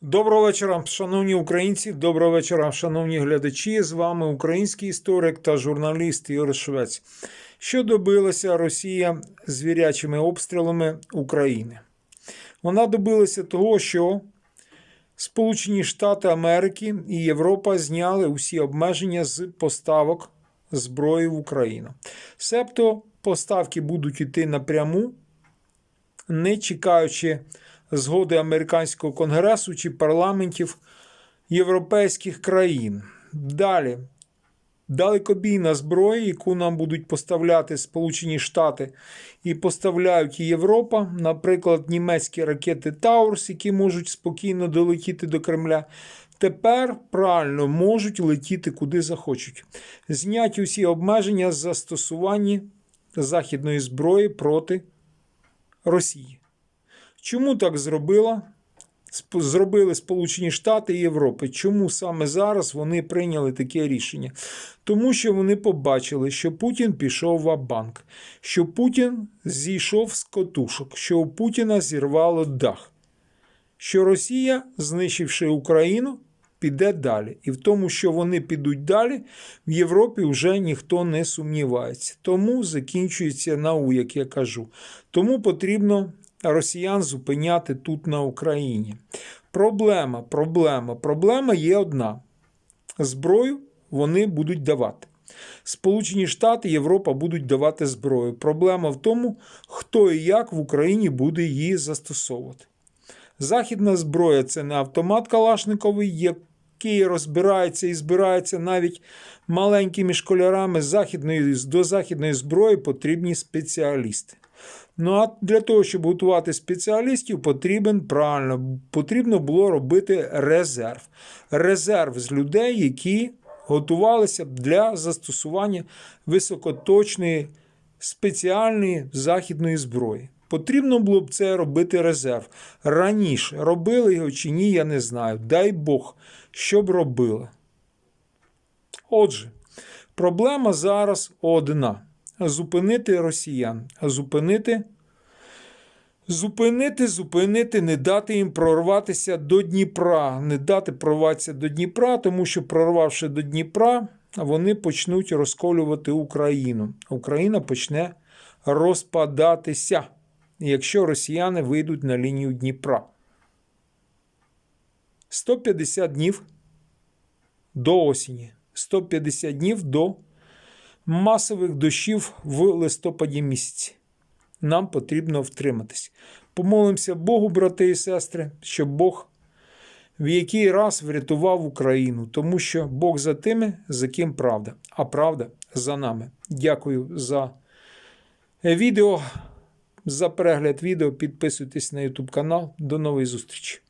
Доброго вечора, шановні українці. Доброго вечора, шановні глядачі. З вами український історик та журналіст Ігор Швець. Що добилася Росія звірячими обстрілами України? Вона добилася того, що Сполучені Штати Америки і Європа зняли усі обмеження з поставок зброї в Україну. Себто поставки будуть йти напряму, не чекаючи згоди американського конгресу чи парламентів європейських країн. Далі. Далекобійна зброя, яку нам будуть поставляти Сполучені Штати і поставляють Європа, наприклад, німецькі ракети Таурс, які можуть спокійно долетіти до Кремля, тепер правильно можуть летіти куди захочуть. Зняті усі обмеження з застосування західної зброї проти Росії. Чому так зробила? Зробили Сполучені Штати і Європи. Чому саме зараз вони прийняли таке рішення? Тому що вони побачили, що Путін пішов в банк що Путін зійшов з котушок, що у Путіна зірвало дах, що Росія, знищивши Україну, піде далі. І в тому, що вони підуть далі, в Європі вже ніхто не сумнівається. Тому закінчується нау, як я кажу. Тому потрібно росіян зупиняти тут на Україні. Проблема, проблема, проблема є одна: зброю вони будуть давати. Сполучені Штати, Європа будуть давати зброю. Проблема в тому, хто і як в Україні буде її застосовувати. Західна зброя це не автомат Калашниковий, який розбирається і збирається навіть маленькими школярами західної, до західної зброї потрібні спеціалісти. Ну а для того, щоб готувати спеціалістів, потрібен правильно, потрібно було робити резерв. Резерв з людей, які готувалися б для застосування високоточної спеціальної західної зброї. Потрібно було б це робити резерв. Раніше робили його чи ні, я не знаю. Дай Бог, щоб робили. Отже, проблема зараз одна: зупинити росіян, зупинити. Зупинити, зупинити, не дати їм прорватися до Дніпра, не дати прорватися до Дніпра, тому що, прорвавши до Дніпра, вони почнуть розколювати Україну. Україна почне розпадатися, якщо росіяни вийдуть на лінію Дніпра. 150 днів до осені, 150 днів до масових дощів в листопаді місяці нам потрібно втриматись. Помолимося Богу, брати і сестри, щоб Бог в який раз врятував Україну, тому що Бог за тими, за ким правда, а правда за нами. Дякую за відео, за перегляд відео. Підписуйтесь на YouTube канал. До нової зустрічі!